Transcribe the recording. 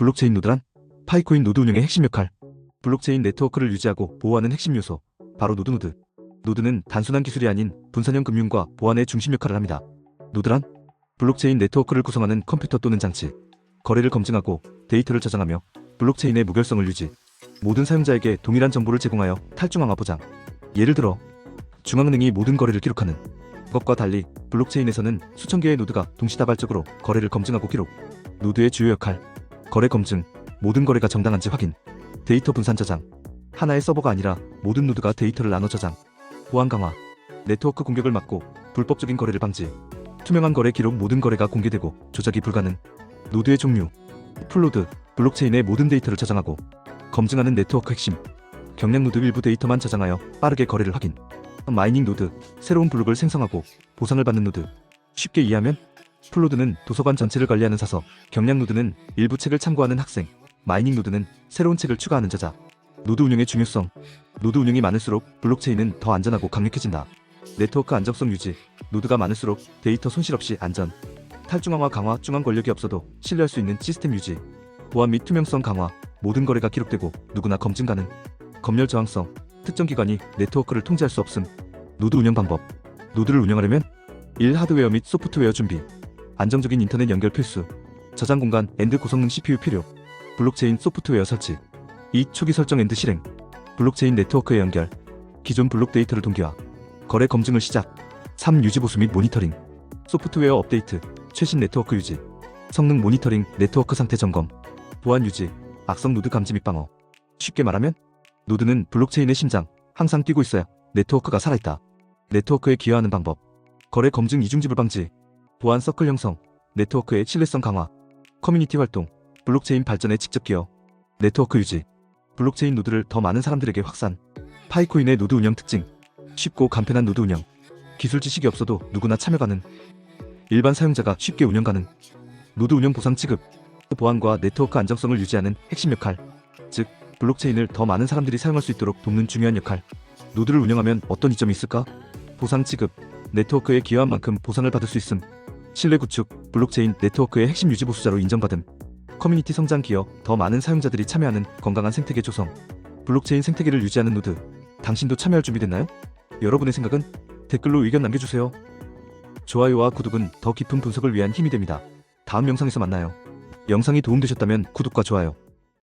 블록체인 노드란 파이코인 노드 운영의 핵심 역할. 블록체인 네트워크를 유지하고 보호하는 핵심 요소. 바로 노드 노드. 노드는 단순한 기술이 아닌 분산형 금융과 보안의 중심 역할을 합니다. 노드란 블록체인 네트워크를 구성하는 컴퓨터 또는 장치. 거래를 검증하고 데이터를 저장하며 블록체인의 무결성을 유지. 모든 사용자에게 동일한 정보를 제공하여 탈중앙화 보장. 예를 들어 중앙은행이 모든 거래를 기록하는 것과 달리 블록체인에서는 수천 개의 노드가 동시다발적으로 거래를 검증하고 기록. 노드의 주요 역할. 거래 검증, 모든 거래가 정당한지 확인. 데이터 분산 저장. 하나의 서버가 아니라 모든 노드가 데이터를 나눠 저장. 보안 강화. 네트워크 공격을 막고 불법적인 거래를 방지. 투명한 거래 기록 모든 거래가 공개되고 조작이 불가능. 노드의 종류. 풀로드. 블록체인의 모든 데이터를 저장하고 검증하는 네트워크 핵심. 경량 노드 일부 데이터만 저장하여 빠르게 거래를 확인. 마이닝 노드. 새로운 블록을 생성하고 보상을 받는 노드. 쉽게 이해하면 풀로드는 도서관 전체를 관리하는 사서, 경량 노드는 일부 책을 참고하는 학생, 마이닝 노드는 새로운 책을 추가하는 저자. 노드 운영의 중요성. 노드 운영이 많을수록 블록체인은 더 안전하고 강력해진다. 네트워크 안정성 유지. 노드가 많을수록 데이터 손실 없이 안전. 탈중앙화 강화 중앙 권력이 없어도 신뢰할 수 있는 시스템 유지. 보안 및 투명성 강화. 모든 거래가 기록되고 누구나 검증 가능. 검열 저항성. 특정 기관이 네트워크를 통제할 수 없음. 노드 운영 방법. 노드를 운영하려면 1. 하드웨어 및 소프트웨어 준비. 안정적인 인터넷 연결 필수. 저장 공간 엔드 고성능 CPU 필요. 블록체인 소프트웨어 설치. 2. 초기 설정 엔드 실행. 블록체인 네트워크의 연결. 기존 블록 데이터를 동기화. 거래 검증을 시작. 3. 유지 보수 및 모니터링. 소프트웨어 업데이트. 최신 네트워크 유지. 성능 모니터링, 네트워크 상태 점검. 보안 유지. 악성 노드 감지 및 방어. 쉽게 말하면 노드는 블록체인의 심장, 항상 뛰고 있어야 네트워크가 살아있다. 네트워크에 기여하는 방법. 거래 검증 이중지불 방지. 보안 서클 형성. 네트워크의 신뢰성 강화. 커뮤니티 활동. 블록체인 발전에 직접 기여. 네트워크 유지. 블록체인 노드를 더 많은 사람들에게 확산. 파이코인의 노드 운영 특징. 쉽고 간편한 노드 운영. 기술 지식이 없어도 누구나 참여 가능. 일반 사용자가 쉽게 운영 가능. 노드 운영 보상 지급. 보안과 네트워크 안정성을 유지하는 핵심 역할. 즉, 블록체인을 더 많은 사람들이 사용할 수 있도록 돕는 중요한 역할. 노드를 운영하면 어떤 이점이 있을까? 보상 지급. 네트워크에 기여한 만큼 보상을 받을 수 있음. 신뢰 구축. 블록체인 네트워크의 핵심 유지 보수자로 인정받음. 커뮤니티 성장 기여. 더 많은 사용자들이 참여하는 건강한 생태계 조성. 블록체인 생태계를 유지하는 노드. 당신도 참여할 준비 됐나요? 여러분의 생각은 댓글로 의견 남겨주세요. 좋아요와 구독은 더 깊은 분석을 위한 힘이 됩니다. 다음 영상에서 만나요. 영상이 도움되셨다면 구독과 좋아요,